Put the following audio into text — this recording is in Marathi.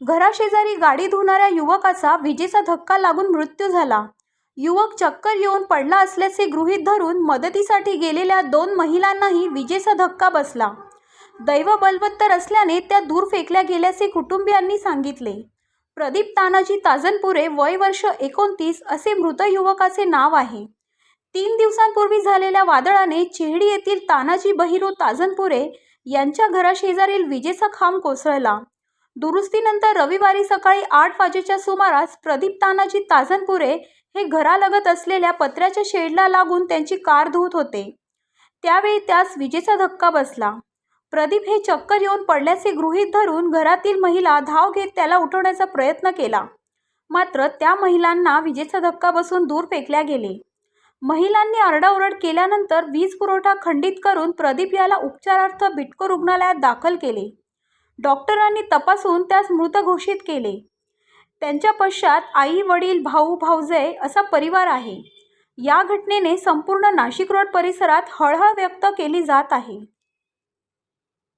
घराशेजारी गाडी धुणाऱ्या युवकाचा विजेचा धक्का लागून मृत्यू झाला. युवक चक्कर येऊन पडला असल्याचे गृहीत धरून मदतीसाठी गेलेल्या दोन महिलांनाही विजेचा धक्का बसला. दैव बलवत्तर असल्याने त्या दूर फेकल्या गेल्याचे कुटुंबियांनी सांगितले. प्रदीप तानाजी ताजनपुरे वय वर्ष एकोणतीस असे मृत युवकाचे नाव आहे. तीन दिवसांपूर्वी झालेल्या वादळाने चेहडी येथील तानाजी बहिरू ताजनपुरे यांच्या घराशेजारील विजेचा खांब कोसळला. दुरुस्तीनंतर रविवारी सकाळी आठ वाजेच्या सुमारास प्रदीप तानाजी ताजनपुरे हे घरालगत असलेल्या पत्र्याच्या शेडला लागून त्यांची कार धुत होते. त्यावेळी त्यास विजेचा धक्का बसला. प्रदीप हे चक्कर येऊन पडल्याचे गृहीत धरून घरातील महिला धाव घेत त्याला उठवण्याचा प्रयत्न केला. मात्र त्या महिलांना विजेचा धक्का बसून दूर फेकल्या गेले. महिलांनी आरडाओरड केल्यानंतर वीज पुरवठा खंडित करून प्रदीप याला उपचारार्थ बिटको रुग्णालयात दाखल केले. डॉक्टरांनी तपासून त्यास मृत घोषित केले. त्यांच्या पश्चात आई वडील भाऊ भाऊजे असा परिवार आहे. या घटनेने संपूर्ण नाशिक रोड परिसरात हळहळ व्यक्त केली जात आहे.